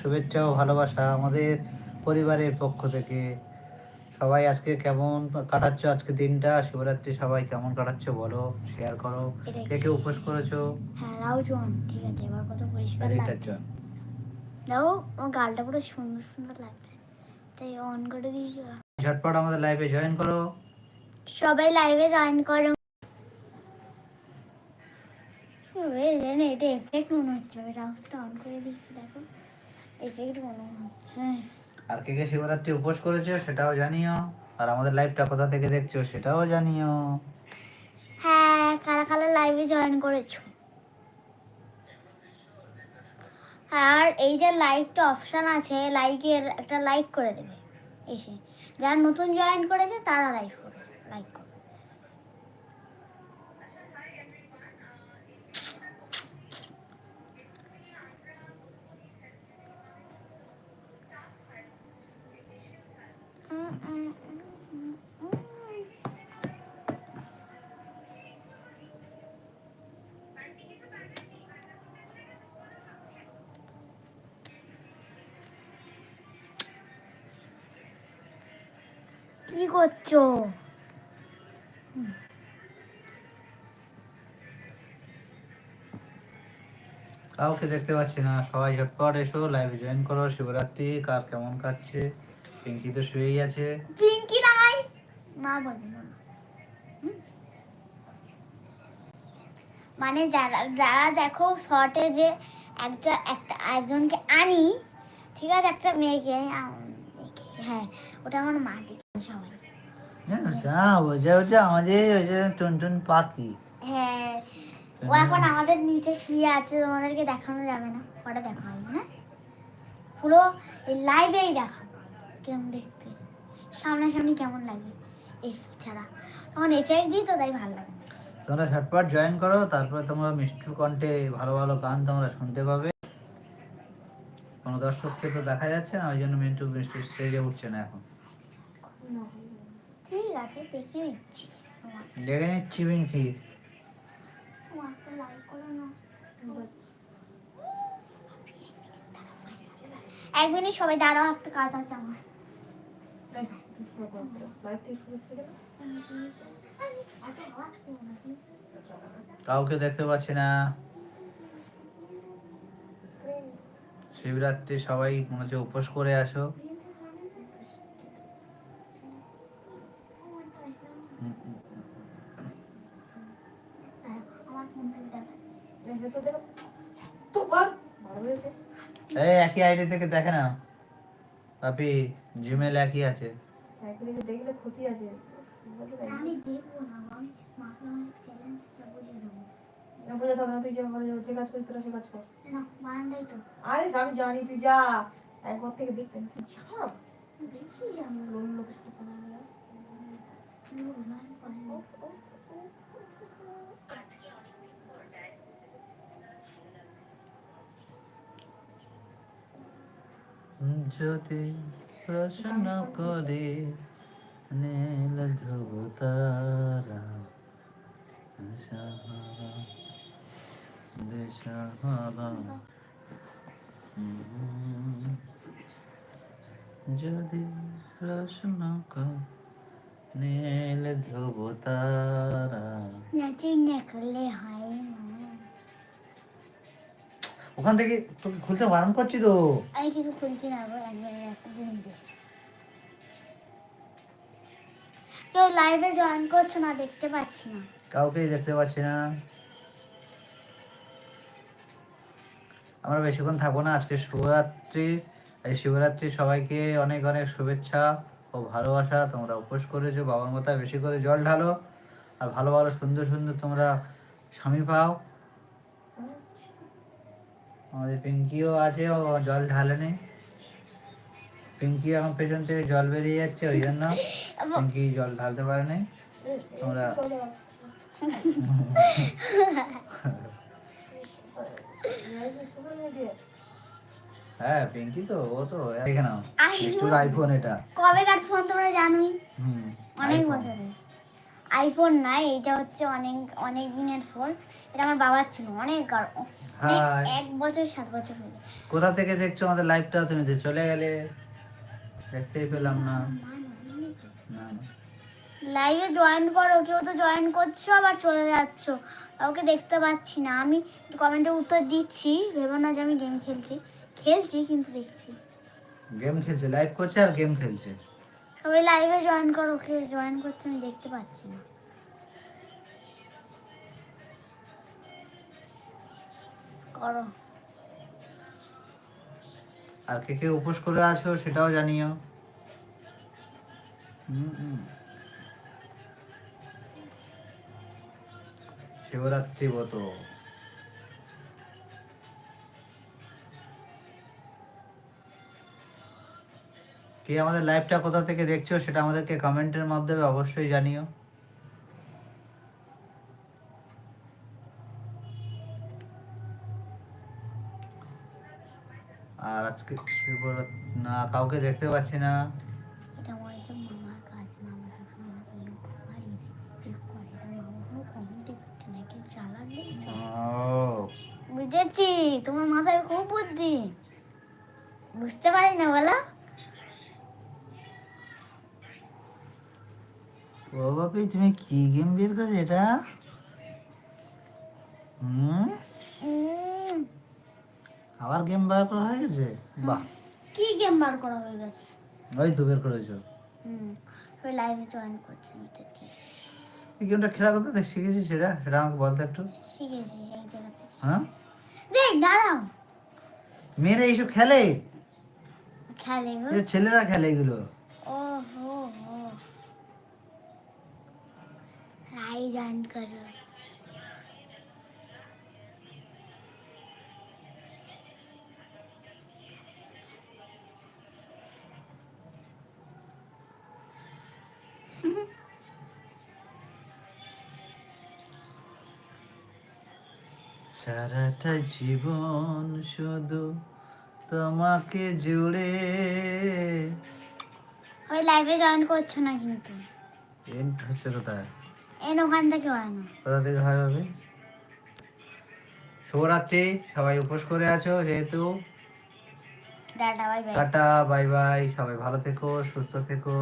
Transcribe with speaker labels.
Speaker 1: শুভেচ্ছা ও ভালোবাসা আমাদের পরিবারের পক্ষ থেকে। সবাই আজকে কেমন কাটাচ্ছ আজকে দিনটা? শিবরাত্রি সবাই কেমন কাটাচ্ছ বলো শেয়ার করো। কে কে উপোস করেছ?
Speaker 2: হ্যাঁ রাউজন ঠিক আছে এবার কত পরিষ্কার লাগছে।
Speaker 1: জন।
Speaker 2: আমার গালটা পুরো সুন্দর সুন্দর লাগছে। তাই অন করে দিয়েছি
Speaker 1: ঝটপট আমাদের লাইভে জয়েন করো।
Speaker 2: সবাই লাইভে জয়েন করো। জানে এটা এফেক্ট মনে হচ্ছে। রাউসটা অন করে দিচ্ছি দেখো। এফেক্ট মনে হচ্ছে।
Speaker 1: আর কে কে শিবরাত্রি উপোস করেছ সেটাও জানিও। আর আমাদের লাইভটা কোথা থেকে দেখছ সেটাও জানিও।
Speaker 2: হ্যাঁ কারা কারা লাইভে জয়েন করেছ? আর এই যে লাইকটা অপশন আছে লাইকের একটা লাইক করে দেবে। এসে যারা নতুন জয়েন করেছে তারা লাইক করবে লাইক কি করছ?
Speaker 1: কাউকে দেখতে পাচ্ছি না। সবাই ঝটপট এসো লাইভে জয়েন করো। শিবরাত্রি কার কেমন কাটছে? পিঙ্কি তো শুয়েই আছে।
Speaker 2: পিঙ্কি নাই? মা বলে না? মানে যারা যারা দেখো শর্টে যে একটা একটা একজনকে আনি ঠিক আছে? একটা মেয়েকে, হ্যাঁ ওটা আমার মা দেখে সবাই
Speaker 1: যা বোঝা আমাদের ওই যে টুনটুন পাখি।
Speaker 2: হ্যাঁ ও এখন আমাদের নিচে শুয়ে আছে তোমাদেরকে দেখানো যাবে না পরে দেখাবো না পুরো এই লাইভেই দেখাবো কেমন দেখতে। সামনাসামনি কেমন লাগে ছাড়া। তখন এফেক্ট দিই তো তাই ভালো লাগে।
Speaker 1: তোমরা ঝটপট জয়েন করো তারপরে তোমরা মিষ্টুর কণ্ঠে ভালো ভালো গান তোমরা শুনতে পাবে। কোনো দর্শককে তো দেখা যাচ্ছে না ওই জন্য মিন্টু মিষ্টু স্টেজে উঠছে না এখন।
Speaker 2: ঠিক আছে দেখে নিচ্ছি।
Speaker 1: দেখে নিচ্ছি
Speaker 2: না। এক মিনিট সবাই দাঁড়াও একটা কাজ আছে আমার।
Speaker 1: কাউকে দেখতে পাচ্ছি না। শিবরাত্রি সবাই মনে হচ্ছে উপোস করে আছো হুম, হুম।
Speaker 2: আমার ফোনটা দেখাচ্ছি
Speaker 1: এই একই আইডি থেকে দেখে না পাপি জিমেল একই আছে।
Speaker 3: দেখলে ক্ষতি আছে।
Speaker 2: আমি দেখব না আমি মাকে আমার চ্যালেঞ্জটা বুঝিয়ে দেবো।
Speaker 3: না বোঝাতে হবে না তুই যে ঘরে যে কাজ তোরা সে কাজ কর।
Speaker 2: না বারান্দাই তো।
Speaker 3: আরে আমি জানি তুই যা। একবার থেকে দেখতেন তুই যা
Speaker 2: দেখি যাব
Speaker 3: লোক লোক সাথে কথা বলে।
Speaker 2: লোক লাইন করে না।
Speaker 1: যদি প্রশ্ন করে নীল ধ্রুব তারা দিশাহারা। যদি প্রশ্ন করে নীল ধ্রুব তারা
Speaker 2: করলে হয়
Speaker 1: ওখান থেকে তোকে খুলতে বারণ করছি তো।
Speaker 2: আমি কিছু খুলছি না গো একবার একটা জিনিস দেখছি। কেউ লাইভে জয়েন করছে না দেখতে পাচ্ছি না।
Speaker 1: কাউকেই দেখতে পাচ্ছি না। আমরা বেশিক্ষণ থাকব না আজকে শিবরাত্রি এই শিবরাত্রি সবাইকে অনেক অনেক শুভেচ্ছা ও ভালোবাসা। তোমরা উপোস করেছ বাবার মাথায় বেশি করে জল ঢালো। আর ভালো ভালো সুন্দর সুন্দর তোমরা স্বামী পাও। আমাদের পিঙ্কিও আছে ও জল ঢালেনি। পিঙ্কি এখন পেছন থেকে জল বেরিয়ে যাচ্ছে ওই জন্য পিঙ্কি জল ঢালতে পারেনি। তোমরা হ্যাঁ পিঙ্কি তো ও তো দেখে নাও। আইফোন এটা।
Speaker 2: কবে কার ফোন তোমরা জানোই?
Speaker 1: হুম
Speaker 2: অনেক বছরের আইফোন নাই এটা হচ্ছে অনেক অনেক দিনের ফোন। এটা আমার বাবার ছিল অনেক আর- এক বছর সাত বছর হয়ে
Speaker 1: কোথা থেকে দেখছ আমাদের লাইভটা? তুমি যে চলে গেলে। দেখতেই পেলাম না।
Speaker 2: লাইভে জয়েন করো কেউ তো জয়েন করছ আবার চলে যাচ্ছ। কাউকে দেখতে পাচ্ছি না। আমি কমেন্টে উত্তর দিচ্ছি ভেবো না যে আমি গেম খেলছি। খেলছি কিন্তু দেখছি।
Speaker 1: গেম খেলছে লাইভ করছে আর গেম খেলছে।
Speaker 2: সবাই লাইভে জয়েন করো কেউ জয়েন করছে, আমি দেখতে পাচ্ছি না। করো।
Speaker 1: আর কে কে উপোস করে আছো সেটাও জানিও। শিবরাত্রি ব্রত। কে আমাদের লাইভটা কোথা থেকে দেখছ সেটা আমাদেরকে কমেন্টের মাধ্যমে অবশ্যই জানিও। আর আজকে না কাউকে দেখতে পাচ্ছি না।
Speaker 2: বুঝেছি তোমার মাথায় খুব বুদ্ধি। বুঝতে পারি না বলো।
Speaker 1: ও বাপি তুমি কি গেম বের করেছ এটা? হুম? আবার গেম বার করা হয়ে গেছে? বাহ।
Speaker 2: কি গেম বার করা হয়ে গেছে?
Speaker 1: ওই তো বের করেছ।
Speaker 2: হুম। ওই লাইভে জয়েন করছে আমি তো ঠিক।
Speaker 1: এই গেমটা খেলা করতে দেখ শিখেছিস সেটা? সেটা আমাকে বলতে একটু।
Speaker 2: শিখেছি এই জায়গাতে।
Speaker 1: হ্যাঁ?
Speaker 2: দেখ দাঁড়াও।
Speaker 1: মেয়েরা এইসব খেলে?
Speaker 2: খেলে
Speaker 1: ছেলেরা খেলে এগুলো।
Speaker 2: ও লাই জয়েন করো
Speaker 1: সারাটা জীবন শুধু তোমাকে জুড়ে।
Speaker 2: ওই লাইভে জয়েন করছ না কিন্তু।
Speaker 1: এন্ড হচ্ছে কোথায়?
Speaker 2: এন ওখান থেকে হয় না।
Speaker 1: কোথা থেকে হয় হবে শুভরাত্রি সবাই উপোস করে আছো যেহেতু। টাটা বাই বাই সবাই ভালো থেকো সুস্থ থেকো।